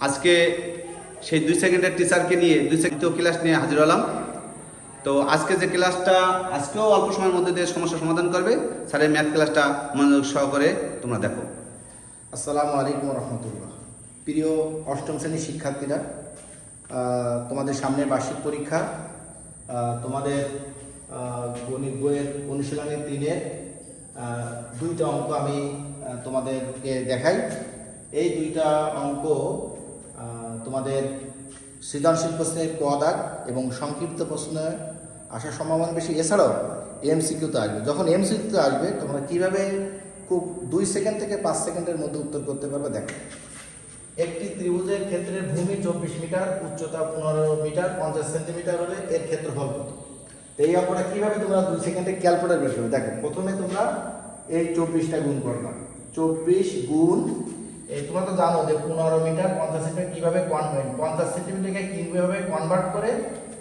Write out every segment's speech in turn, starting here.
আজকে সেই দুই সেকেন্ডের টিচারকে নিয়ে, দুই সেকেন্ড ক্লাস নিয়ে হাজির হলাম। তো আজকে যে ক্লাসটা আজকেও অল্প সময়ের মধ্যে দিয়ে সমস্যা সমাধান করবে। স্যারের ম্যাথ ক্লাসটা মনোযোগ সহকারে তোমরা দেখো। আসসালামু আলাইকুম রহমতুল্লাহ প্রিয় অষ্টম শ্রেণির শিক্ষার্থীরা তোমাদের সামনে বার্ষিক পরীক্ষা তোমাদের গণিত বইয়ের অনুশীলনের দিনের দুইটা অঙ্ক আমি তোমাদেরকে দেখাই। এই দুইটা অঙ্ক তোমাদের সৃজনশীল প্রশ্নের ক দাগ এবং সংক্ষিপ্ত প্রশ্নে আসার সম্ভাবনা বেশি। এছাড়াও এমসিকিউতে আসবে। যখন এমসিকিউতে আসবে তোমরা কীভাবে খুব দুই সেকেন্ড থেকে পাঁচ সেকেন্ডের মধ্যে উত্তর করতে পারবে, দেখো। একটি ত্রিভুজের ক্ষেত্রে ভূমি চব্বিশ মিটার, উচ্চতা পনেরো মিটার, পঞ্চাশ সেন্টিমিটার হলে এর ক্ষেত্রফল কত? এই অঙ্কটা কীভাবে তোমরা দুই সেকেন্ডে ক্যালকুলেটার বের করবে? দেখো, প্রথমে তোমরা এই চব্বিশটা গুণ করবা। চব্বিশ গুণ তোমরা তো জানো যে পনেরো মিটার, পঞ্চাশ সেন্টিমিটার কীভাবে কনভার্ট পঞ্চাশ সেন্টিমিটারকে কীভাবে কনভার্ট করে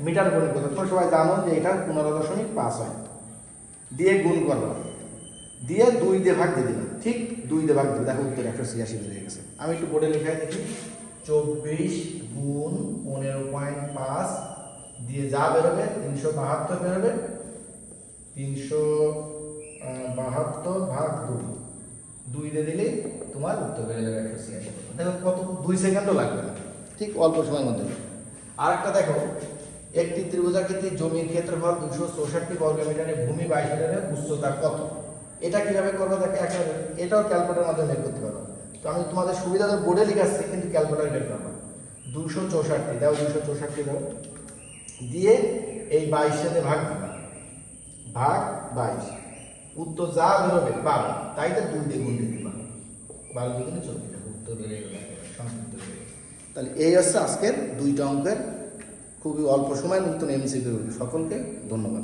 মিটার গুণ করতে তোমরা সবাই জানো যে এটা পনেরো দশমিক পাঁচ হয়। দিয়ে গুণ করবা দিয়ে দুই দিয়ে ভাগ দিয়ে দিলাম। ঠিক দুই দিয়ে ভাগ দিয়ে দেখো উত্তর একশো ছিয়াশি বেরিয়ে গেছে। আমি একটু বোর্ডে লিখে দেখি। চব্বিশ গুণ পনেরো পয়েন্ট পাঁচ দিয়ে যা বেরোবে, তিনশো বাহাত্তর বেরোবে, তিনশো বাহাত্তর ভাগ দুই। দুই দিয়ে দিলে তোমার উত্তর বেড়ে যাবে একশো ছিয়াশি দেখো কত, দুই সেকেন্ডও লাগবে না। ঠিক অল্প সময়ের মধ্যে। আর একটা দেখো, একটি ত্রিভুজাকৃতির জমির ক্ষেত্রফল দুশো চৌষট্টি বর্গ মিটারে ভূমি বাইশ মিটারে উচ্চতা কত? এটা কীভাবে করব দেখো একেবারে এটাও ক্যালকুলেটারের মাধ্যমে বের করতে পারব। তো আমি তোমাদের সুবিধা তো বোর্ডে লিখাচ্ছি কিন্তু ক্যালকুলেটার বের করব। দুশো চৌষট্টি, দাও দুশো চৌষট্টি দাও। দিয়ে এই বাইশ সাথে ভাগ দিবা ভাগ বাইশ। উত্তর যা বেরোবে বারো। তাই তো দুই দিয়ে গুণ দিতে পারো। বারো চলবে উত্তর বেড়ে গেল সংক্ষিপ্ত। তাহলে এই হচ্ছে আজকের দুইটা অঙ্কের খুবই অল্প সময়ের নতুন এমসিকিউ সকলকে ধন্যবাদ।